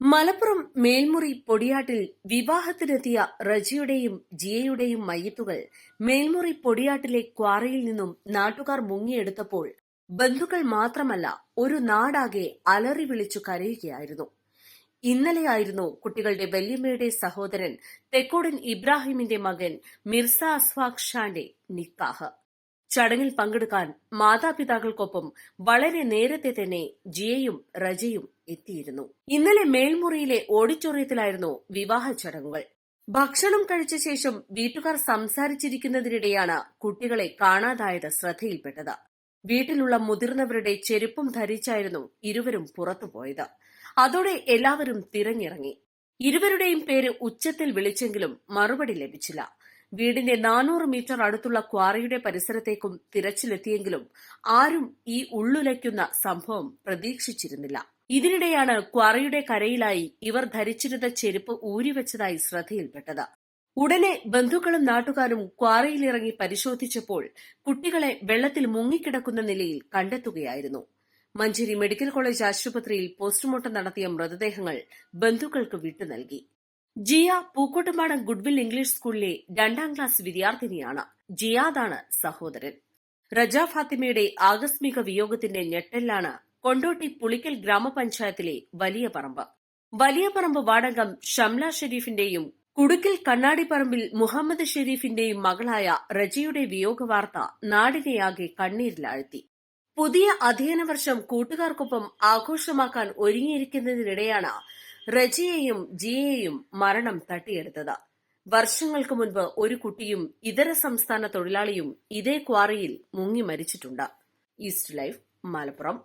മലപ്പുറം മേൽമുറി പൊടിയാട്ടിൽ വിവാഹത്തിനെത്തിയ റജിയുടെയും ജിയയുടെയും മയ്യത്തുകൾ മേൽമുറി പൊടിയാട്ടിലെ ക്വാറിയിൽ നിന്നും നാട്ടുകാർ മുങ്ങിയെടുത്തപ്പോൾ ബന്ധുക്കൾ മാത്രമല്ല ഒരു നാടാകെ അലറി വിളിച്ചു കരയുകയായിരുന്നു. ഇന്നലെയായിരുന്നു കുട്ടികളുടെ വല്യമ്മയുടെ സഹോദരൻ തെക്കോടൻ ഇബ്രാഹിമിന്റെ മകൻ മിർസ അസ്വാഖ് ഷാന്റെ നിക്കാഹ്. ചടങ്ങിൽ പങ്കെടുക്കാൻ മാതാപിതാക്കൾക്കൊപ്പം വളരെ നേരത്തെ തന്നെ ജിയയും റജയും എത്തിയിരുന്നു. ഇന്നലെ മേൽമുറിയിലെ ഓഡിറ്റോറിയത്തിലായിരുന്നു വിവാഹ ചടങ്ങുകൾ. ഭക്ഷണം കഴിച്ച ശേഷം വീട്ടുകാർ സംസാരിച്ചിരിക്കുന്നതിനിടെയാണ് കുട്ടികളെ കാണാതായത് ശ്രദ്ധയിൽപ്പെട്ടത്. വീട്ടിലുള്ള മുതിർന്നവരുടെ ചെരുപ്പും ധരിച്ചായിരുന്നു ഇരുവരും പുറത്തുപോയത്. അതോടെ എല്ലാവരും തിരഞ്ഞിറങ്ങി. ഇരുവരുടെയും പേര് ഉച്ചത്തിൽ വിളിച്ചെങ്കിലും മറുപടി ലഭിച്ചില്ല. വീടിന്റെ നാനൂറ് മീറ്റർ അടുത്തുള്ള ക്വാറിയുടെ പരിസരത്തേക്കും തിരച്ചിലെത്തിയെങ്കിലും ആരും ഈ ഉള്ളുലയ്ക്കുന്ന സംഭവം പ്രതീക്ഷിച്ചിരുന്നില്ല. ഇതിനിടെയാണ് ക്വാറിയുടെ കരയിലായി ഇവർ ധരിച്ചിരുന്ന ചെരുപ്പ് ഊരിവെച്ചതായി ശ്രദ്ധയിൽപ്പെട്ടത്. ഉടനെ ബന്ധുക്കളും നാട്ടുകാരും ക്വാറിയിലിറങ്ങി പരിശോധിച്ചപ്പോൾ കുട്ടികളെ വെള്ളത്തിൽ മുങ്ങിക്കിടക്കുന്ന നിലയിൽ കണ്ടെത്തുകയായിരുന്നു. മഞ്ചേരി മെഡിക്കൽ കോളേജ് ആശുപത്രിയിൽ പോസ്റ്റ്മോർട്ടം നടത്തിയ മൃതദേഹങ്ങൾ ബന്ധുക്കൾക്ക് വിട്ടു നൽകി. ജിയ പൂക്കോട്ടുംപാടം ഗുഡ്വിൽ ഇംഗ്ലീഷ് സ്കൂളിലെ രണ്ടാം ക്ലാസ് വിദ്യാർത്ഥിനിയാണ്. ജിയാദാണ് സഹോദരൻ. റജ ഫാത്തിമയുടെ ആകസ്മിക വിയോഗത്തിന്റെ ഞെട്ടലിലാണ് കൊണ്ടോട്ടി പുളിക്കൽ ഗ്രാമപഞ്ചായത്തിലെ വലിയ പറമ്പ്. വലിയ പറമ്പ് വാടകം ഷംല ഷെരീഫിന്റെയും കുടുക്കിൽ കണ്ണാടിപ്പറമ്പിൽ മുഹമ്മദ് ഷെരീഫിന്റെയും മകളായ റജയുടെ വിയോഗ വാർത്ത നാടിനെയാകെ കണ്ണീരിലാഴ്ത്തി. പുതിയ അധ്യയന വർഷം കൂട്ടുകാർക്കൊപ്പം ആഘോഷമാക്കാൻ ഒരുങ്ങിയിരിക്കുന്നതിനിടെയാണ് റജിയെയും ജിയെയും മരണം തട്ടിയെടുത്തത്. വർഷങ്ങൾക്ക് മുൻപ് ഒരു കുട്ടിയും ഇതര സംസ്ഥാന തൊഴിലാളിയും ഇതേ ക്വാറിയിൽ മുങ്ങി മരിച്ചിട്ടുണ്ട്. East Life Malappuram.